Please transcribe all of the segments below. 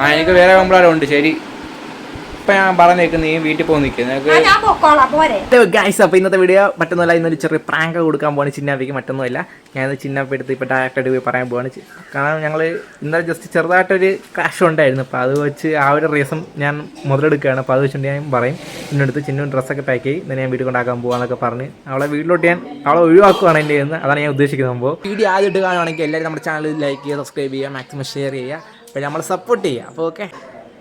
ആ എനിക്ക് വേറെ ഉണ്ട്. ശരി. ഇപ്പൊ ഞാൻ പറഞ്ഞേക്ക് നീ വീട്ടിൽ പോയി ഗൈസ് അപ്പൊ ഇന്നത്തെ വീഡിയോ മറ്റൊന്നുമല്ല ഇന്നൊരു ചെറിയ പ്രാങ്ക് കൊടുക്കാൻ പോവാണ് ചിന്നാപ്പിക്ക് മറ്റൊന്നുമല്ല. ഞാൻ ചിന്നാപ്പി എടുത്ത് ഇപ്പൊ ഡയറക്റ്റായിട്ട് പോയി പറയാൻ പോവാണ്. ചി- കാരണം ഞങ്ങൾ ഇന്നലെ ജസ്റ്റ് ചെറുതായിട്ടൊരു ക്രാഷ് ഉണ്ടായിരുന്നു. അപ്പൊ അത് വെച്ച് ആ ഒരു റീസൺ ഞാൻ മുതലെടുക്കുകയാണ്. അപ്പോൾ അത് വെച്ചുകൊണ്ട് ഞാൻ പറയും ഇന്നെടുത്ത് ചിന്നു ഡ്രസ്സൊക്കെ പാക്ക് ചെയ്ത് ഇന്ന് ഞാൻ വീട്ടിൽ കൊണ്ടാക്കാൻ പോകാന്നൊക്കെ പറഞ്ഞ് അവളെ വീട്ടിലോട്ട് ഞാൻ അവളെ ഒഴിവാക്കുവാണ് എന്റെ ചെയ്യുന്നത് അതാണ് ഞാൻ ഉദ്ദേശിക്കുന്നത് സംഭവം. വീഡിയോ ആദ്യമായിട്ട് കാണുവാണെങ്കിൽ എല്ലാവരും നമ്മുടെ ചാനൽ ലൈക്ക് ചെയ്യുക സബ്സ്ക്രൈബ് ചെയ്യുക മാക്സിമം ഷെയർ ചെയ്യുക. അപ്പോൾ നമ്മൾ സപ്പോർട്ട് ചെയ്യുക. അപ്പോൾ ഓക്കെ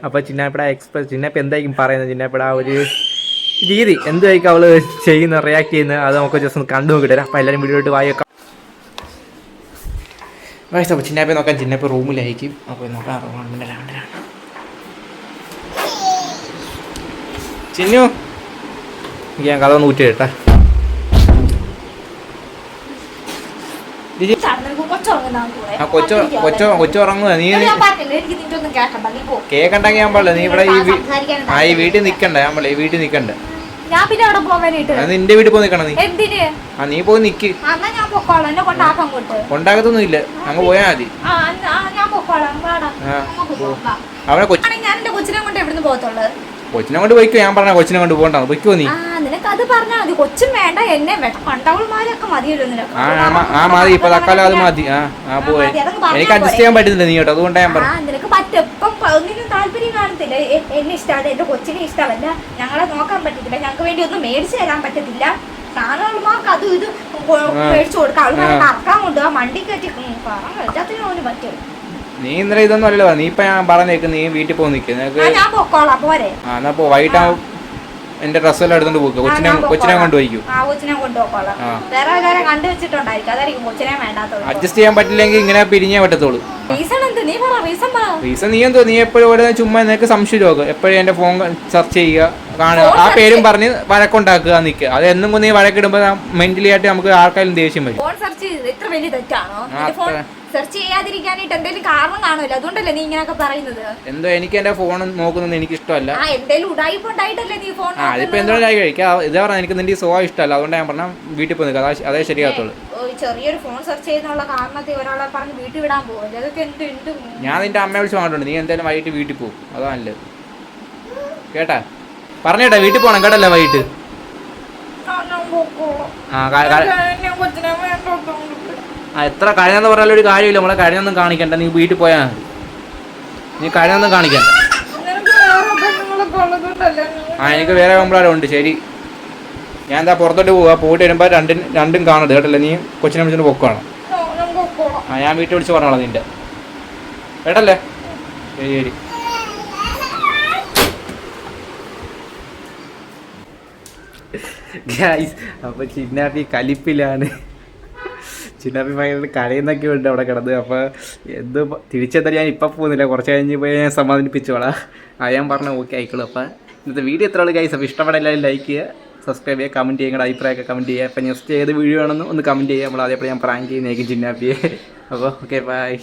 അപ്പോൾ ചിന്നാപ്പിട എക്സ്പ്രസ് ചിന്നപ്പ എന്തായിരിക്കും പറയുന്നത്? ചിന്നപ്പിട ആ ഒരു രീതി. എന്തായിരിക്കും അവൾ ചെയ്യുന്ന റിയാക്ട് ചെയ്യുന്ന? അത് നമുക്ക് ജസ്റ്റ് ഒന്ന് കണ്ടു അപ്പൊ അപ്പോൾ എല്ലാവരും വീഡിയോട്ട് വായിക്കാം വയസ്സ് അപ്പോൾ ചിന്നപ്പ നോക്കാൻ ചിന്നപ്പ റൂമിലായിരിക്കും. അപ്പോൾ നോക്കാം രണ്ടിലാണ് ചിന്നു. ഞാൻ കഥ ഒന്ന് ഊറ്റി കേട്ടാ കൊച്ചുറങ്ങുന്ന കൂടെ ആ കൊച്ചു കൊച്ചു കൊച്ചു ഉറങ്ങുക നീ ഞാൻ പറഞ്ഞില്ല എനിക്ക് നിന്റെ ഒന്നും കേൾക്കണ്ട നീ? പോ. കേക്കണ്ടെങ്കിൽ ഞാൻ പാടില്ല നീ ഇവിടെ ആ ഈ വീട്ടിൽ നിക്കണ്ട ഞാൻ പാടില്ല ഈ വീട്ടിൽ നിക്കണ്ട. ഞാൻ പിന്നെ അവിടെ പോകാനായിട്ട് നിന്റെ വീട്ടിൽ പോയി നിക്കണം നീ? എന്തിന്? ആ നീ പോയി നിക്ക്. കൊണ്ടാകത്തൊന്നും ഇല്ല. അങ്ങ് പോയാ മതി. അവിടെ കൊച്ചിനെ കൊണ്ട് പോയിക്കോ. ഞാൻ പറഞ്ഞ കൊച്ചിനെ കൊണ്ട് പോകണ്ട. പോയിക്കോ നീ. നിനക്ക് അത് പറഞ്ഞാ മതി. കൊച്ചും വേണ്ട എന്നെ വേണ്ട കണ്ടവൾമാരൊക്കെ മതിയല്ലോ നിനക്ക്. ആ ആ, മ- ആ മതി ഇപ്പൊ തക്കാലം അത് മതി. ആ ആ പോയി. മതി, അതങ്ങ് പറഞ്ഞാ എനിക്ക് അഡ്ജസ്റ്റ് ചെയ്യാൻ പറ്റുന്നില്ല നീ കേട്ടോ. ഞാൻ ആ നിനക്ക് പറ്റും. ഇപ്പം ഒന്നിനും താല്പര്യം കാണത്തില്ല. എ- എന്നെ ഇഷ്ടമല്ല എന്റെ കൊച്ചിനെ ഇഷ്ടമല്ല ഞങ്ങളെ നോക്കാൻ പറ്റത്തില്ല. ഞങ്ങൾക്ക് വേണ്ടി ഒന്നും മേടിച്ചു തരാൻ പറ്റത്തില്ല. കാണുന്നവർക്ക് അതും ഇത് കൊ- ആ. മേടിച്ചു കൊടുക്കാം. അവൾ ആ. കറക്കാൻ കൊണ്ടുപോകാൻ വണ്ടി കയറ്റി പറഞ്ഞു എല്ലാത്തിനും അവന് പറ്റും. നീ ഇന്നലെ ഇതൊന്നും അല്ലല്ലോ. നീ ഇപ്പൊ ഞാൻ പറഞ്ഞേക്ക്. നീ വീട്ടിൽ പോയി നിൽക്കുക നിനക്ക് ആ ഞാൻ പൊക്കോളാം. പോരെ. ആ എന്നാ പോ. വൈകിട്ടാവും എന്റെ ഡ്രസ്സെല്ലാം എടുത്തോണ്ട് പോയിക്കോ ആ, കൊച്ചിനെ കൊച്ചിനെ പൊക്കോളാം. കൊണ്ട് പോയിക്കോ ആ കൊച്ചിനെ കൊണ്ടുപോക്കോളാം. ആ. വേറെ എല്ലാവരും കണ്ടു വെച്ചിട്ടുണ്ടായിരിക്കും. അതായിരിക്കും കൊച്ചിനെ വേണ്ടാത്തത്. അഡ്ജസ്റ്റ് ചെയ്യാൻ പറ്റില്ലെങ്കിൽ ഇങ്ങനെ പിരിഞ്ഞേ പറ്റത്തുള്ളൂ. റീസൺ എന്ത്? നീ പറ റീസൺ പറ. റീസൺ നീ എന്തോ? നീ എപ്പോഴും ചുമ്മാ നിനക്ക് സംശയം എപ്പോഴും എന്റെ ഫോൺ സെർച്ച് ചെയ്യുക. കാണുക. ആ പേരും പറഞ്ഞ് വഴക്കുണ്ടാക്കുക നിൽക്കുക. അത് എന്നും കൊണ്ട് വഴക്കിടുമ്പോൾ മെന്റലി ആയിട്ട് നമുക്ക് ആർക്കായാലും ദേഷ്യം വരും. ഫോൺ സെർച്ച് ഇത്ര വലിയ തെറ്റാണോ? ഫോൺ. സെർച്ച് ചെയ്യാതിരിക്കാനായിട്ട് എന്തെങ്കിലും കാരണം കാണുമല്ലോ? അതുകൊണ്ടല്ലേ നീ ഇങ്ങനെയൊക്കെ പറയുന്നത്? എന്തോ എനിക്ക് എന്റെ ഫോൺ നോക്കുന്നത് എനിക്ക് ഇഷ്ടമല്ല ആ എന്തെങ്കിലും ഉടായിപ്പ് ഉണ്ടായിട്ടല്ലേ നീ ഫോൺ ആ അതിപ്പോ എന്തോ കഴിക്കാം ഇതേ പറഞ്ഞാൽ എനിക്ക് നിന്റെ സ്വഭാവം ഇഷ്ടമല്ല. അതുകൊണ്ട് ഞാൻ പറഞ്ഞ വീട്ടിൽ പോയി നിൽക്കുക. അതേ ശരിയാകത്തുള്ളൂ. ചെറിയൊരു ഫോൺ സെർച്ച് ചെയ്യുന്നുള്ള കാരണത്തിൽ ഒരാളെ പറഞ്ഞ് വീട്ടിൽ വിടാൻ പോകും അതൊക്കെ എന്ത് എന്ത് ഞാൻ നിന്റെ അമ്മയെ വിളിച്ച് പറഞ്ഞിട്ടുണ്ട്. നീ എന്തായാലും വൈകിട്ട് വീട്ടിൽ പോകും. അതാ നല്ലത്. കേട്ടാ? പറഞ്ഞേട്ടാ വീട്ടിൽ പോണം കേട്ടല്ലേ വൈകിട്ട്. ആ എത്ര കഴിഞ്ഞെന്ന് പറഞ്ഞാലും ഒരു കാര്യമില്ല നമ്മളെ കഴിഞ്ഞൊന്നും കാണിക്കണ്ട നീ വീട്ടിൽ പോയാൽ മതി. നീ കഴിഞ്ഞൊന്നും കാണിക്കണ്ട. ആ എനിക്ക് വേറെ പെമ്പിളാരുണ്ട് ശരി. ഞാൻ എന്താ പുറത്തോട്ട് പോവാ പോയിട്ട് വരുമ്പോൾ രണ്ടും രണ്ടും കാണരുത് കേട്ടല്ലേ നീ കൊച്ചിനെ വിളിച്ചിട്ട് പൊക്കുവാണ്? ആ ഞാൻ വീട്ടിൽ വിളിച്ച് പറഞ്ഞോളാം നിന്റെ. കേട്ടല്ലേ? ശരി ശരി. ഗൈസ് അപ്പോൾ ചിന്നാപ്പി കലിപ്പിലാണ്. ചിന്നാപ്പി ഭയങ്കര കരയുന്നൊക്കെ ഉണ്ട് അവിടെ കിടന്ന്. അപ്പോൾ എന്ത് തിരിച്ചെത്താൻ ഞാൻ ഇപ്പം പോകുന്നില്ല. കുറച്ച് കഴിഞ്ഞ് പോയി ഞാൻ സമാധാനിപ്പിച്ചോളാം. ഞാൻ പറഞ്ഞു ഓക്കെ ആയിക്കോളൂ. അപ്പോൾ ഇന്നത്തെ വീഡിയോ എത്ര ആൾ ഗൈസ് അപ്പോൾ ഇഷ്ടപ്പെട്ട ലൈക്ക് ചെയ്യുക സബ്സ്ക്രൈബ് ചെയ്യുക കമന്റ് ചെയ്യുക അഭിപ്രായമൊക്കെ കമന്റ് ചെയ്യുക. അപ്പോൾ നെക്സ്റ്റ് ഏത് വീഡിയോ ആണെന്ന് ഒന്ന് കമന്റ് ചെയ്യുക. നമ്മൾ അതേപോലെ ഞാൻ പ്രാങ്ക് ചെയ്യുന്നേക്കും ചിന്നാപ്പിയെ അപ്പോൾ ഓക്കെ ബൈ